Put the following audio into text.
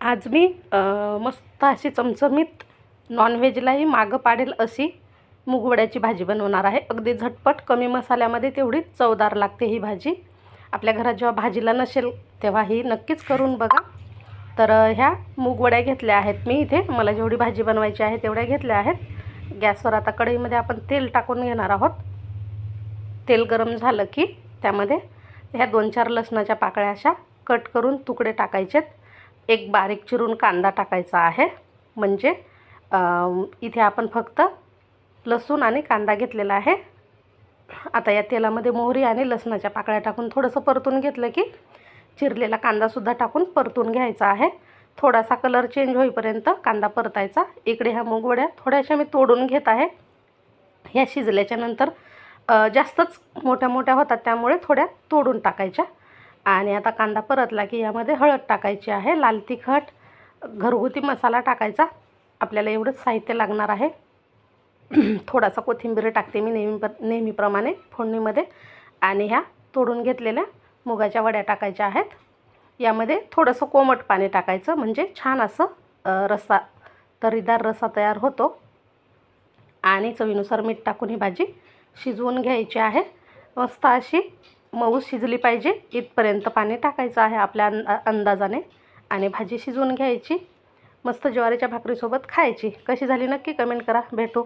आज मी मस्त अशी चमचमीत नॉनव्हेजलाही मागं पाडेल अशी मूगवड्याची भाजी बनवणार आहे. अगदी झटपट कमी मसाल्यामध्ये तेवढीच चवदार लागते ही भाजी. आपल्या घरात जेव्हा भाजीला नसेल तेव्हा ही नक्कीच करून बघा. तर ह्या मूगवड्या घेतल्या आहेत मी इथे. मला जेवढी भाजी बनवायची आहे तेवढ्या घेतल्या आहेत. गॅसवर आता कढईमध्ये आपण तेल टाकून घेणार आहोत. तेल गरम झालं की त्यामध्ये ह्या दोन चार लसणाच्या पाकळ्या अशा कट करून तुकडे टाकायचेत. एक बारीक चिरून कांदा टाकायचा आहे. म्हणजे इथे आपण फक्त लसूण आणि कांदा घेतलेला आहे. आता या तेलामध्ये मोहरी आणि लसणाच्या पाकळ्या टाकून थोडंसं परतून घेतलं की चिरलेला कांदासुद्धा टाकून परतून घ्यायचा आहे. थोडासा कलर चेंज होईपर्यंत कांदा परतायचा. इकडे ह्या मूगवड्या थोड्याशा मी तोडून घेत आहे. ह्या शिजल्याच्यानंतर जास्तच मोठ्या मोठ्या होतात त्यामुळे थोड्या तोडून टाकायच्या. आणि आता कांदा परतला की यामध्ये हळद टाकायची आहे लाल तिखट घरगुती मसाला टाकायचा. आपल्याला एवढंच साहित्य लागणार आहे. थोडासा कोथिंबीर टाकते मी नेहमी नेहमीप्रमाणे फोडणीमध्ये. आणि ह्या तोडून घेतलेल्या मुगाच्या वड्या टाकायच्या आहेत. यामध्ये थोडंसं कोमट पाणी टाकायचं म्हणजे छान असं रसा रस्सा तरीदार रस्सा तयार होतो. आणि चवीनुसार मीठ टाकून ही भाजी शिजवून घ्यायची आहे. मस्त अशी मऊ शिजली पाहिजे. इथपर्यंत पाणी टाकायचं आहे आपल्या अंदा अंदाजाने. आणि भाजी शिजवून घ्यायची. मस्त ज्वारीच्या भाकरीसोबत खायची. कशी झाली नक्की कमेंट करा. भेटू.